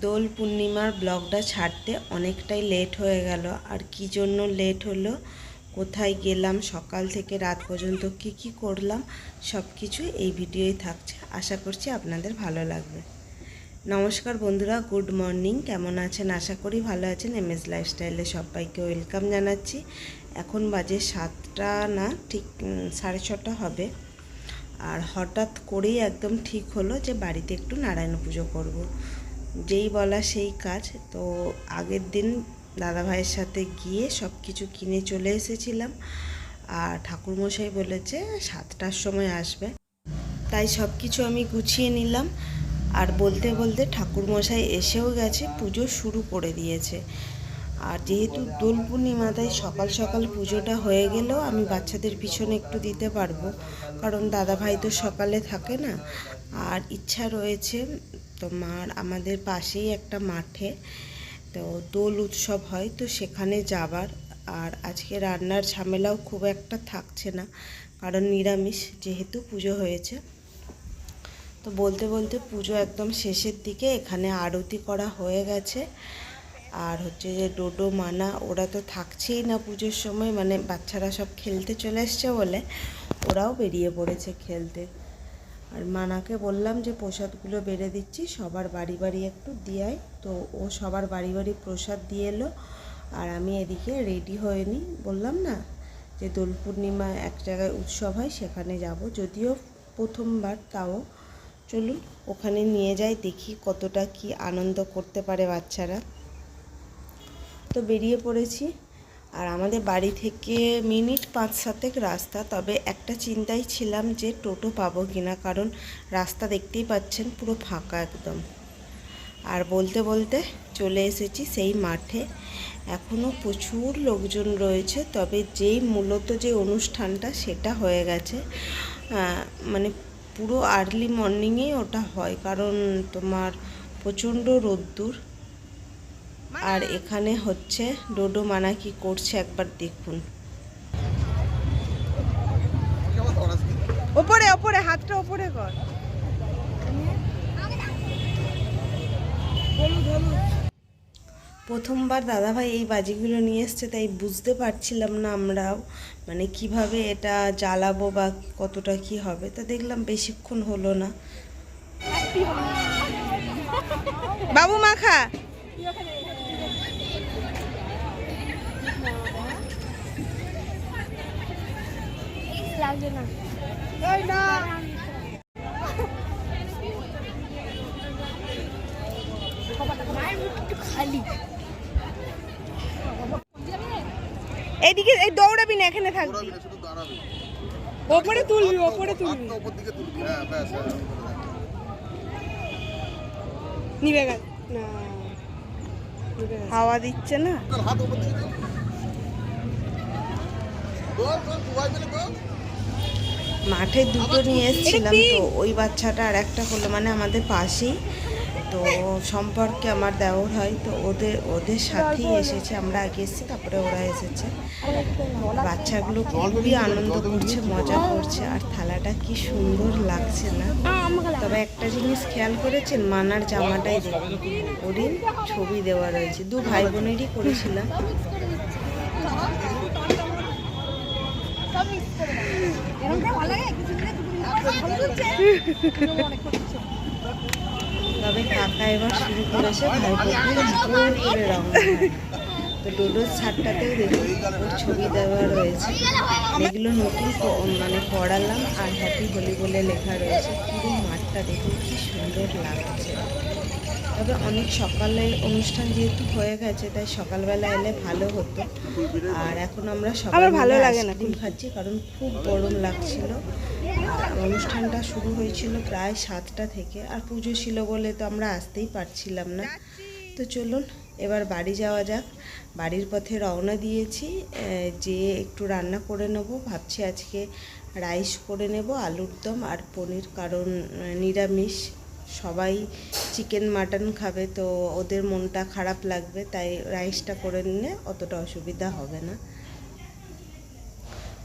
দোল পূর্ণিমার ব্লগটা ছাড়তে অনেকটাই লেট হয়ে গেল। আর কি জন্য লেট হলো? কোথায় গেলাম? সকাল থেকে রাত পর্যন্ত কি কি করলাম? সব কিছু এই ভিডিওই থাকছে। আশা করছি আপনাদের ভালো লাগবে। নমস্কার বন্ধুরা, গুড মর্নিং। কেমন আছেন? আশা করি ভালো আছেন। এম এস লাইফস্টাইলে সবাইকে ওয়েলকাম জানাচ্ছি। এখন বাজে সাতটা না, ঠিক সাড়ে ছটা হবে। আর হঠাৎ করেই একদম ঠিক হলো যে বাড়িতে একটু নারায়ণ পুজো করব। যেই বলা সেই কাজ। তো আগের দিন দাদাভাইয়ের সাথে গিয়ে সব কিছু কিনে চলে এসেছিলাম। আর ঠাকুরমশাই বলেছে সাতটার সময় আসবে। তাই সব কিছু আমি গুছিয়ে নিলাম। আর বলতে বলতে ঠাকুরমশাই এসেও গেছে, পুজো শুরু করে দিয়েছে। আর যেহেতু দোল পূর্ণিমা, তাই সকাল সকাল পুজোটা হয়ে গেলেও আমি বাচ্চাদের পিছনে একটু দিতে পারব। কারণ দাদা ভাই তো সকালে থাকে না। আর ইচ্ছা রয়েছে তোমার আমাদের পাশেই একটা মাঠে, তো দোল উৎসব হয়, তো সেখানে যাবার। আর আজকে রান্নার ঝামেলাও খুব একটা থাকছে না, কারণ নিরামিষ যেহেতু পুজো হয়েছে। তো বলতে বলতে পুজো একদম শেষের দিকে, এখানে আরতি করা হয়ে গেছে। আর হচ্ছে যে ডোডো, মানা, ওরা তো থাকছেই না পুজোর সময় মানে বাচ্চারা সব খেলতে চলে এসছে বলে, ওরাও বেরিয়ে পড়েছে খেলতে। আর মানাকে বললাম যে প্রসাদগুলো বেড়ে দিচ্ছি, সবার বাড়ি বাড়ি একটু দিয়াই। তো ও সবার বাড়ি বাড়ি প্রসাদ দিয়ে এলো, আর আমি এদিকে রেডি হয়ে নিই বললাম না যে দোল পূর্ণিমা এক জায়গায় উৎসব হয়, সেখানে যাব। যদিও প্রথমবার, তাও চলুন ওখানে নিয়ে যাই, দেখি কতটা কি আনন্দ করতে পারে বাচ্চারা। তো বেরিয়ে পড়েছি। আর আমাদের বাড়ি থেকে মিনিট পাঁচ সাতেক রাস্তা, তবে একটা চিন্তাই ছিলাম যে টোটো পাবো কিনা, কারণ রাস্তা দেখতেই পাচ্ছেন পুরো ফাঁকা একদম। আর বলতে বলতে চলে এসেছি সেই মাঠে। এখনও প্রচুর লোকজন রয়েছে, তবে যেই মূলত যে অনুষ্ঠানটা সেটা হয়ে গেছে। মানে পুরো আর্লি মর্নিংয়েই ওটা হয়, কারণ তোমার প্রচণ্ড রোদ্দুর। আর এখানে হচ্ছে ডোডো মানা কি করছে একবার দেখুন। ওপরে ওপরে, হাতটা ওপরে কর। প্রথমবার দাদাভাই এই বাজিগুলো নিয়ে এসছে, তাই বুঝতে পারছিলাম না আমরাও মানে কীভাবে এটা জ্বালাবো বা কতটা কি হবে। তা দেখলাম বেশিক্ষণ হলো না। বাবু মাখা। লাগছে না। খালি এইদিকে এই দৌড়াবি না এখানে থাকবি। ওপরে তুলবি ওপরে তুলবি ওপর দিকে তুলবি, হ্যাঁ, ব্যাস, ওপরে রাখ। নিবে গেল না। হাওয়া দিচ্ছে না। তোর হাত ওপর দিকে তুল। তোল, তোল, দুয়াই মিলে তোল। মাঠে দুটো নিয়ে এসেছিলাম তো ওই বাচ্চাটা আর একটা হলো মানে আমাদের পাশেই। তো সম্পর্কে আমার দেওর হয় তো ওদের ওদের সাথেই এসেছে আমরা আগে এসেছি তারপরে ওরা এসেছে। বাচ্চাগুলো খুবই আনন্দ করছে মজা করছে আর থালাটা কি সুন্দর লাগছে না। তবে একটা জিনিস খেয়াল করেছেন মানার জামাটাই দেখুন। ওরই ছবি দেওয়া রয়েছে দু ভাই বোনেরই করেছিলাম। তবে কাকা এবার শুরু করেছে করে তো ডোডোর ছাদটাতেও দেখুন, ওর ছবি দেওয়া রয়েছে। এগুলো নতুন মানে পড়ালাম, আর হ্যাপি হোলি বলে লেখা রয়েছে। পুরো মাঠটা দেখুন কি সুন্দর লাগছে। তবে অনেক সকালে অনুষ্ঠান যেহেতু হয়ে গেছে তাই সকালবেলা এলে ভালো হতো। আর এখন আমরা সকাল ভালো লাগে না খাচ্ছি কারণ খুব গরম লাগছিল। অনুষ্ঠানটা শুরু হয়েছিল প্রায় সাতটা থেকে। আর পুজো ছিল বলে তো আমরা আসতেই পারছিলাম না। তো চলুন এবার বাড়ি যাওয়া যাক। বাড়ির পথে রওনা দিয়েছি। যে একটু রান্না করে নেব। ভাবছি আজকে রাইস করে নেব, আলুর দম আর পনির, কারণ নিরামিষ। সবাই চিকেন, মাটন খাবে, তো ওদের মনটা খারাপ লাগবে, তাই রাইসটা করে নিলে অতটা অসুবিধা হবে না।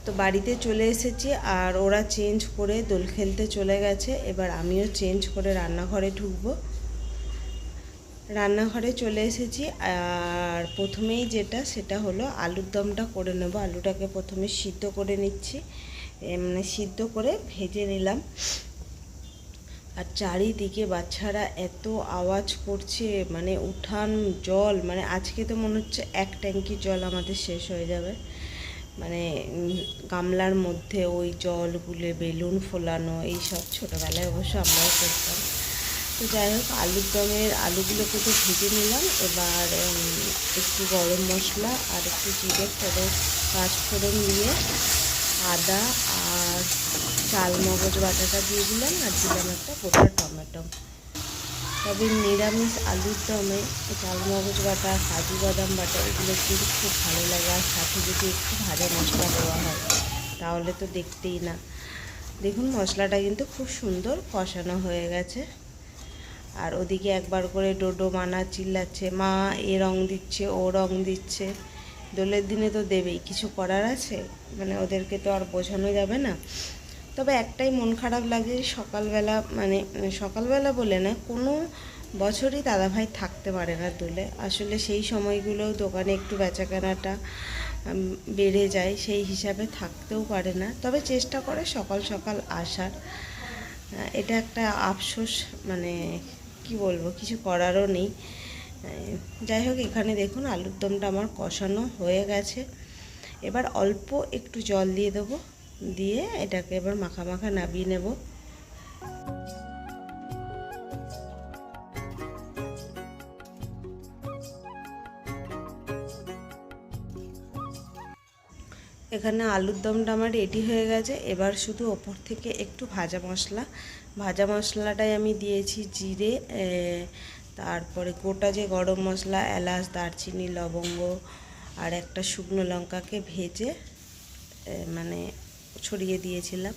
তো বাড়িতে চলে এসেছি, আর ওরা চেঞ্জ করে দোল খেলতে চলে গেছে। এবার আমিও চেঞ্জ করে রান্নাঘরে ঢুকবো। রান্নাঘরে চলে এসেছি, আর প্রথমেই যেটা সেটা হলো আলুর দমটা করে নেব। আলুটাকে প্রথমে সিদ্ধ করে নিচ্ছি মানে সিদ্ধ করে ভেজে নিলাম। আর চারিদিকে বাচ্চারা এত আওয়াজ করছে মানে উঠান জল মানে আজকে তো মনে হচ্ছে এক ট্যাঙ্কি জল আমাদের শেষ হয়ে যাবে। মানে গামলার মধ্যে ওই জল গুলে বেলুন ফোলানো, এইসব ছোটোবেলায় অবশ্য আমরাও করতাম। তো যাই হোক, আলুর দমের আলুগুলোকে তো ভেজে নিলাম। এবার একটু গরম মশলা আর একটু জিরে ফোড়ন, পাঁচ ফোড়ন দিয়ে আদা আর চাল মগজ বাটাটা দিয়ে দিলাম আর দিলাম একটা গোটা টমেটো। তবে নিরামিষ আলুর দমে চাল মগজ বাটা, কাজু বাদাম বাটা, এগুলো কিন্তু খুব ভালো লাগে আর সাথে যদি একটু ভাজা মশলা দেওয়া হয়, তাহলে তো দেখতেই না। দেখুন, মশলাটা কিন্তু খুব সুন্দর কষানো হয়ে গেছে। আর ওদিকে একবার করে ডোডো মানা চিল্লাচ্ছে, মা এ রং দিচ্ছে, ও রং দিচ্ছে। দোলের দিনে তো দেবেই, কিছু করার আছে? মানে ওদেরকে তো আর বোঝানো যাবে না। তবে একটাই মন খারাপ লাগে, সকালবেলা মানে সকালবেলা বলে না, কোনো বছরই দাদাভাই থাকতে পারে না দোলে। আসলে সেই সময়গুলো দোকানে একটু বেচাকেনাটা বেড়ে যায়, সেই হিসাবে থাকতেও পারে না। তবে চেষ্টা করে সকাল সকাল আসার। এটা একটা আফসোস মানে কি বলব, কিছু করারও নেই। যাই হোক, এখানে দেখুন, আলুর দমটা আমার কষানো হয়ে গেছে। এবার অল্প একটু জল দিয়ে দেবো, দিয়ে এটাকে এবার মাখা মাখা নাবিয়ে নেব। এখানে আলুর দমটা আমার রেডি হয়ে গেছে। এবার শুধু ওপর থেকে একটু ভাজা মশলা ভাজা মশলাটাই আমি দিয়েছি জিরে তারপরে গোটা যে গরম মশলা, এলাচ, দারচিনি, লবঙ্গ আর একটা শুকনো লঙ্কাকে ভেজে মানে ছড়িয়ে দিয়েছিলাম।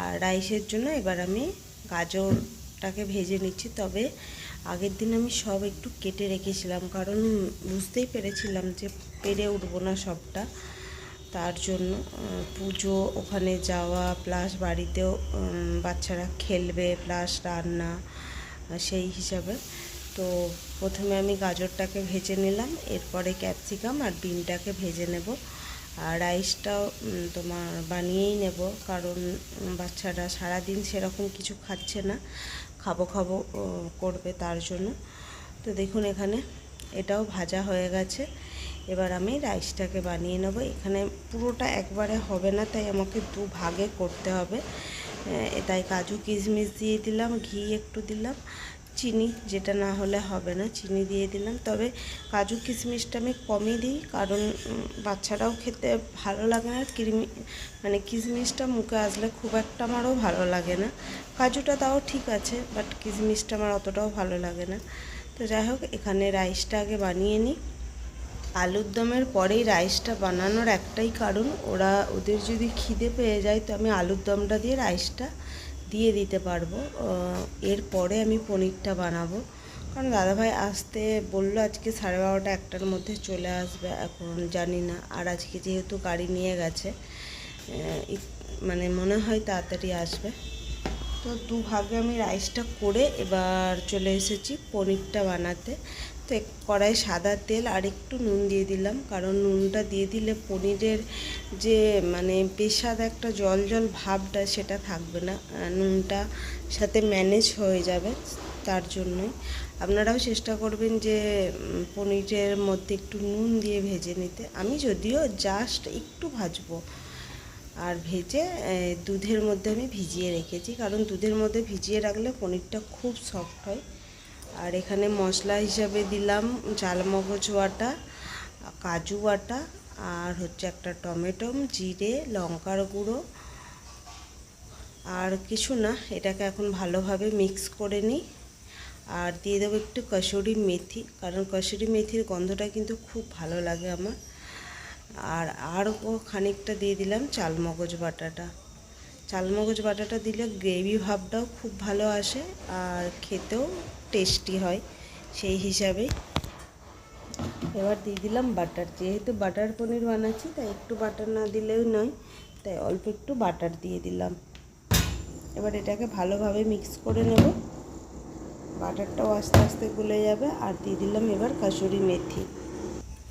আর রাইসের জন্য এবার আমি গাজরটাকে ভেজে নিচ্ছি। তবে আগের দিন আমি সব একটু কেটে রেখেছিলাম, কারণ বুঝতেই পেরেছিলাম যে পেরে উঠবো না সবটা। তার জন্য পুজো, ওখানে যাওয়া প্লাস বাড়িতেও বাচ্চারা খেলবে প্লাস রান্না সেই হিসাবে। তো প্রথমে আমি গাজরটাকে ভেজে নিলাম, এরপরে ক্যাপসিকাম আর বিনটাকে ভেজে নেব। আর রাইসটাও তোমার বানিয়েই নেব, কারণ বাচ্চারা সারাদিন সেরকম কিছু খাচ্ছে না। খাব খাব করবে তার জন্য। তো দেখুন এখানে এটাও ভাজা হয়ে গেছে। এবার আমি রাইসটাকে বানিয়ে নেব। এখানে পুরোটা একবারে হবে না, তাই আমাকে দু ভাগে করতে হবে। তাই কাজু কিশমিশ দিয়ে দিলাম, ঘি একটু দিলাম, চিনি যেটা না হলে হবে না, চিনি দিয়ে দিলাম। তবে কাজু কিশমিশটা আমি কমই দিই, কারণ বাচ্চারাও খেতে ভালো লাগে না, কিরমি মানে কিশমিশটা মুখে আসলে খুব একটা আমারও ভালো লাগে না। কাজুটা তাও ঠিক আছে, বাট কিশমিশটা আমার অতটাও ভালো লাগে না। তো যাই হোক, এখানে রাইসটা আগে বানিয়ে নিই। আলুর দমের পরেই রাইসটা বানানোর একটাই কারণ, ওরা ওদের যদি খিদে পেয়ে যায় তো আমি আলুর দমটা দিয়ে রাইসটা দিয়ে দিতে পারব। এরপরে আমি পনিরটা বানাবো। কারণ দাদাভাই আসতে বলল আজকে সাড়ে বারোটা একটার মধ্যে চলে আসবে এখন, জানি না। আর আজকে যেহেতু গাড়ি নিয়ে গেছে মানে মনে হয় তাড়াতাড়ি আসবে। তো দু ভাগে আমি রাইসটা করে এবার চলে এসেছি পনিরটা বানাতে। তো কড়াই সাদা তেল আর একটু নুন দিয়ে দিলাম। কারণ নুনটা দিয়ে দিলে পনিরের যে মানে বেশাদ একটা জল জল ভাবটা সেটা থাকবে না। নুনটা সাথে ম্যানেজ হয়ে যাবে তার জন্যই। আপনারাও চেষ্টা করবেন যে পনিরের মধ্যে একটু নুন দিয়ে ভেজে নিতে। আমি যদিও জাস্ট একটু ভাজবো। আর ভেজে দুধের মধ্যে আমি ভিজিয়ে রেখেছি। কারণ দুধের মধ্যে ভিজিয়ে রাখলে পনিরটা খুব সফট হয়। আর এখানে মশলা হিসাবে দিলাম চালমগজ বাটা কাজু বাটা আর হচ্ছে একটা টমেটো, জিরে, লঙ্কার গুঁড়ো। আর কিছু না, এটাকে এখন ভালোভাবে মিক্স করে নিই। আর দিয়ে দেবো একটু কসুরি মেথি, কারণ কসুরি মেথির গন্ধটা কিন্তু খুব ভালো লাগে আমার। আর আরও খানিকটা দিয়ে দিলাম চালমগজ বাটাটা চালমগজ বাটাটা দিলে গ্রেভি ভাবটাও খুব ভালো আসে আর খেতেও টেস্টি হয় সেই হিসাবে। এবার দিয়ে দিলাম বাটার। যেহেতু বাটার পনির বানাচ্ছি, তাই একটু বাটার না দিলেও নয়, তাই অল্প একটু বাটার দিয়ে দিলাম। এবার এটাকে ভালোভাবে মিক্স করে নেব। বাটারটাও আস্তে আস্তে গলে যাবে আর দিয়ে দিলাম এবার কাসুরি মেথি।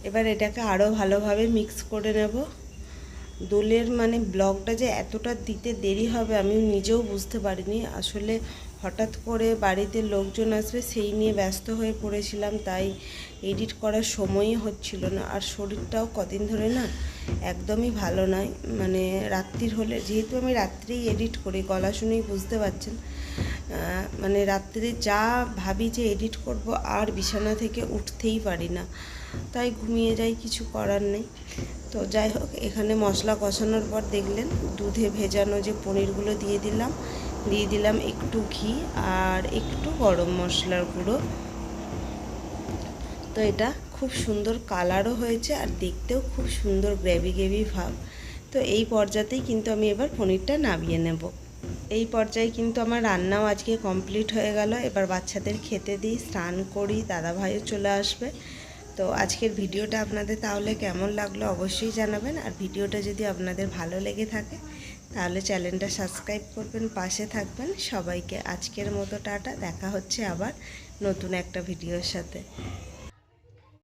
এবার এটাকে আরও ভালোভাবে মিক্স করে নেব। দোলের মানে ব্লগটা যে এতটা দিতে দেরি হবে আমি নিজেও বুঝতে পারিনি। আসলে হঠাৎ করে বাড়িতে লোকজন আসবে, সেই নিয়ে ব্যস্ত হয়ে পড়েছিলাম, তাই এডিট করার সময়ই হচ্ছিল না। আর শরীরটাও কদিন ধরে না একদমই ভালো নয় মানে রাত্রির হলে, যেহেতু আমি রাত্রেই এডিট করি, গলা শুনেই বুঝতে পারছেন মানে রাত্রে যা ভাবি যে এডিট করব আর বিছানা থেকে উঠতেই পারি না, তাই ঘুমিয়ে যাই, কিছু করার নেই। তো যাই হোক, এখানে মশলা কষানোর পর দেখলেন দুধে ভেজানো যে পনিরগুলো দিয়ে দিলাম দিয়ে দিলাম একটু ঘি আর একটু গরম মশলার গুঁড়ো। তো এটা খুব সুন্দর কালারও হয়েছে আর দেখতেও খুব সুন্দর গ্রেভি গ্রেভি ভাব। তো এই পর্যাতেই কিন্তু আমি এবার পনিরটা নামিয়ে নেব। এই পর্যায়ে কিন্তু আমার রান্নাও আজকে কমপ্লিট হয়ে গেল। এবার বাচ্চাদের খেতে দিই, স্নান করি দাদা ভাইও চলে আসবে। তো আজকের ভিডিওটা আপনাদের তাহলে কেমন লাগল অবশ্যই জানাবেন। আর ভিডিওটা যদি আপনাদের ভালো লেগে থাকে, তাহলে চ্যানেলটা সাবস্ক্রাইব করবেন, পাশে থাকবেন। সবাইকে আজকের মতো টাটা, দেখা হচ্ছে আবার নতুন একটা ভিডিওর সাথে।